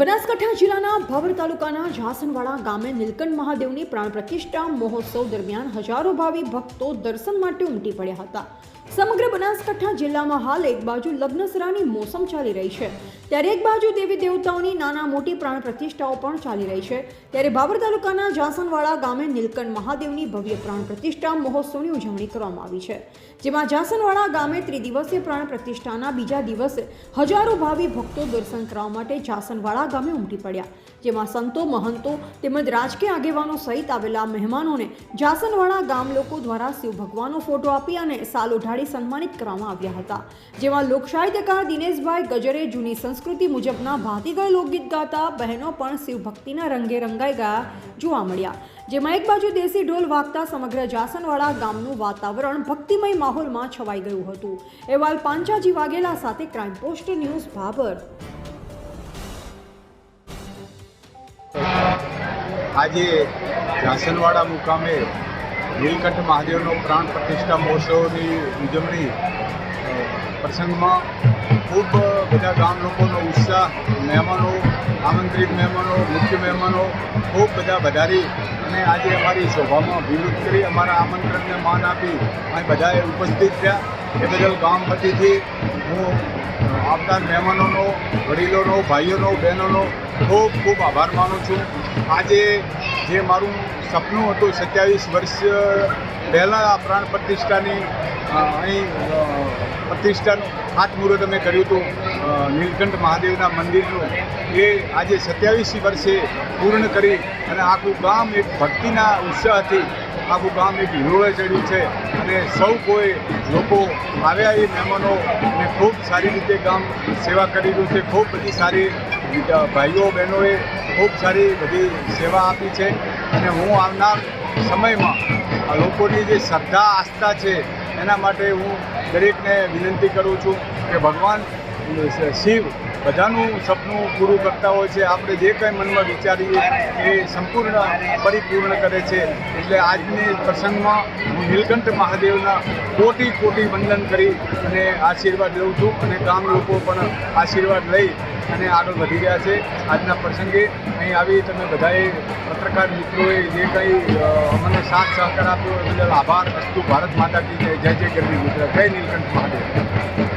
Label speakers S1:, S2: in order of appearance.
S1: બનાસકાંઠા જિલ્લાના ભાવર તાલુકાના જાસનવાડા ગામે નીલકંઠ મહાદેવની પ્રાણ પ્રતિષ્ઠા મહોત્સવ દરમિયાન હજારો ભાવિ ભક્તો દર્શન માટે ઉમટી પડ્યા હતા. સમગ્ર બનાસકાંઠા જિલ્લામાં હાલ એક બાજુ લગ્નસરાની મોસમ ચાલી રહી છે. ત્યારે એક બાજુ દેવી દેવતાઓની નાના મોટી પ્રાણ પ્રતિષ્ઠાઓ પણ ચાલી રહી છે. ત્યારે ભાવર તાલુકાના જાસનવાડા ગામે નીલકંઠ મહાદેવની ભવ્ય પ્રાણ પ્રતિષ્ઠા મહોત્સવની ઉજવણી કરવામાં આવી છે. જેમાં જાસનવાડા ગામે ત્રિદિવસીય પ્રાણ પ્રતિષ્ઠાના બીજા દિવસે હજારો ભાવિ ભક્તો દર્શન કરવા માટે જાસનવાડા ગામે ઉમટી પડ્યા. જેમાં સંતો, મહંતો તેમજ રાજકીય આગેવાનો સહિત આવેલા મહેમાનોને જાસનવાડા ગામ લોકો દ્વારા શિવ ભગવાનનો ફોટો આપી અને સાલ ઉઢાડી સન્માનિત કરવામાં આવ્યા હતા. જેમાં લોકસાહિત્યકાર દિનેશભાઈ ગજરે જૂની સંસ્કૃતિ મુજબના ભાતીગળ લોકગીત ગાતા બહેનો પણ શિવ ભક્તિના રંગે રંગાઈ ગયા જોવા મળ્યા. જેમાં એક બાજુ દેશી ઢોલ વાગતા સમગ્ર જાસનવાડા ગામનું વાતાવરણ ભક્તિમય માહોલમાં છવાઈ ગયું હતું. અહેવાલ પાંચાજી વાઘેલા સાથે ક્રાઇમ પોસ્ટ ન્યૂઝ ભાભર.
S2: આજે જાસનવાડા મુકામે નીલકંઠ મહાદેવનો પ્રાણ પ્રતિષ્ઠા મહોત્સવની ઉજવણી પ્રસંગમાં ખૂબ બધા ગામ લોકોનો ઉત્સાહ, મહેમાનો, આમંત્રિત મહેમાનો, મુખ્ય મહેમાનો ખૂબ બધા વધારી અને આજે અમારી શોભામાં વિરુદ્ધ કરી, અમારા આમંત્રણને માન આપી અહીં બધાએ ઉપસ્થિત થયા એ બદલ ગામ વતીથી હું આવતા મહેમાનોનો, વડીલોનો, ભાઈઓનો, બહેનોનો ખૂબ ખૂબ આભાર માનું છું. આજે જે મારું સપનું હતું સત્યાવીસ વર્ષ પહેલાં પ્રાણ પ્રતિષ્ઠાની અહીં પ્રતિષ્ઠાનું ખાતમુહૂર્ત અમે કર્યું હતું નીલકંઠ મહાદેવના મંદિરનું. એ આજે સત્યાવીસ વર્ષે પૂર્ણ કરી અને આખું ગામ એક ભક્તિના ઉત્સાહથી, આખું ગામ એક હિરોળે ચડ્યું છે. અને સૌ કોઈ લોકો આવ્યા એ મહેમાનો ને ખૂબ સારી રીતે ગામ સેવા કરી રહ્યું છે. ખૂબ બધી સારી ભાઈઓ, બહેનોએ ખૂબ સારી બધી સેવા આપી છે. અને હું આવનાર સમયમાં લોકોની જે શ્રદ્ધા, આસ્થા છે, એના માટે હું દરેકને વિનંતી કરું છું કે ભગવાન શિવ બધાનું સપનું પૂરું કરતા હોય છે. આપણે જે કંઈ મનમાં વિચારીએ એ સંપૂર્ણ પરિપૂર્ણ કરે છે. એટલે આજની પ્રસંગમાં હું નીલકંઠ મહાદેવના કોટી કોટી વંદન કરી અને આશીર્વાદ લઉં છું અને ગામ લોકો પણ આશીર્વાદ લઈ અને આગળ વધી રહ્યા છે. આજના પ્રસંગે અહીં આવી તમે બધાએ પત્રકાર મિત્રોએ જે કંઈ અમને સાથ સહકાર આપ્યો એ બદલ આભાર. અસ્તુ ભારત માતા કી જય જય ગરવી ગુજરાત. જય નીલકંઠ મહાદેવ.